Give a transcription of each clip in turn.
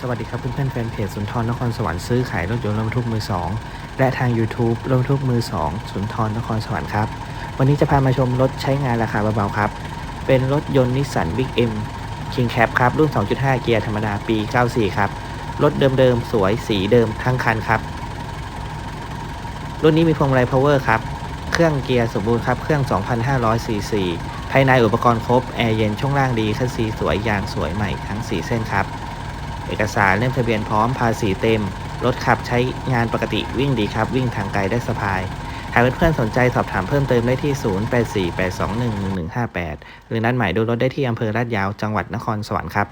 สวัสดีครับเพื่อนๆแฟนเพจสุนทรนครสวรรค์ซื้อขายรถยนต์รถบรรทุกมือ2และทาง YouTube รถบรรทุกมือ2สุนทรนครสวรรค์ครับวันนี้จะพามาชมรถใช้งานราคาเบาๆครับ เป็นรถยนต์นิสสัน Big M King Cap คปครับ รุ่น 2.5 เกียร์ธรรมดาปี 94 ครับ รถเดิมๆ สวยสีเดิมทั้งคันครับ รุ่นนี้มีพวงมาลัย power ครับ เครื่องเกียร์สมบูรณ์ครับ เครื่อง 2,500 ซีซีภายในอุปกรณ์ครบ แอร์เย็นช่วงล่างดีคัสซีสวยยางสวยใหม่ทั้ง 4 เส้นครับ เอกสารเล่มทะเบียนพร้อมภาษีเต็ม รถขับใช้งานปกติวิ่งดีครับ วิ่งทางไกลได้สบาย หากเพื่อนๆสนใจสอบถามเพิ่มเติมได้ที่ 0848211158 หรือนัดหมายดูรถได้ที่อำเภอลาดยาวจังหวัดนครสวรรค์ครับ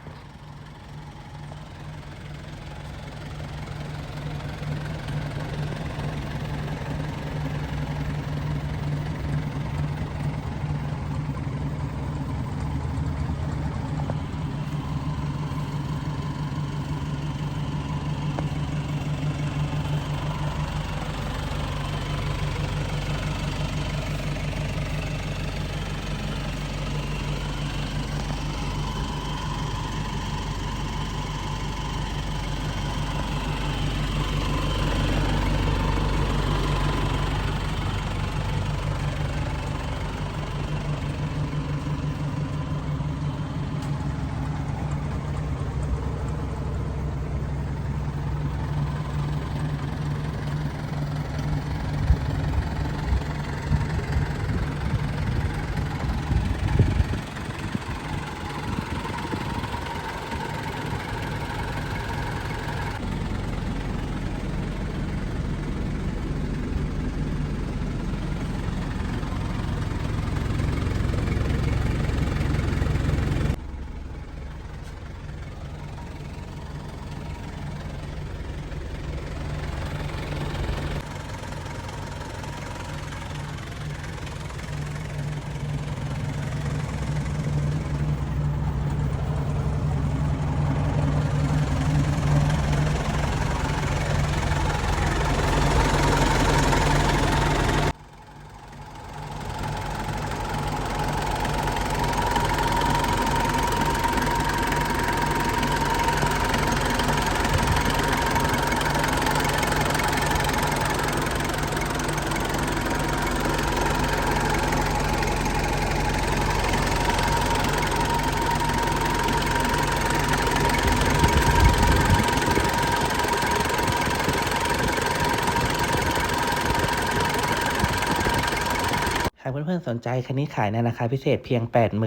ากเพื่อนๆสนใจคันนี้ขายในราคาพิเศษเพียง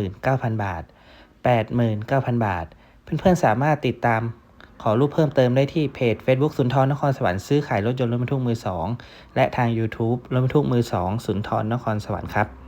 89,000 บาท 89,000 บาท เพื่อนๆสามารถติดตามขอรูปเพิ่มเติมได้ที่เพจ Facebook สุนทรนครสวรรค์ซื้อขายรถยนต์รถบรรทุกมือ 2 และทาง YouTube รถบรรทุกมือ 2 สุนทรนครสวรรค์ครับ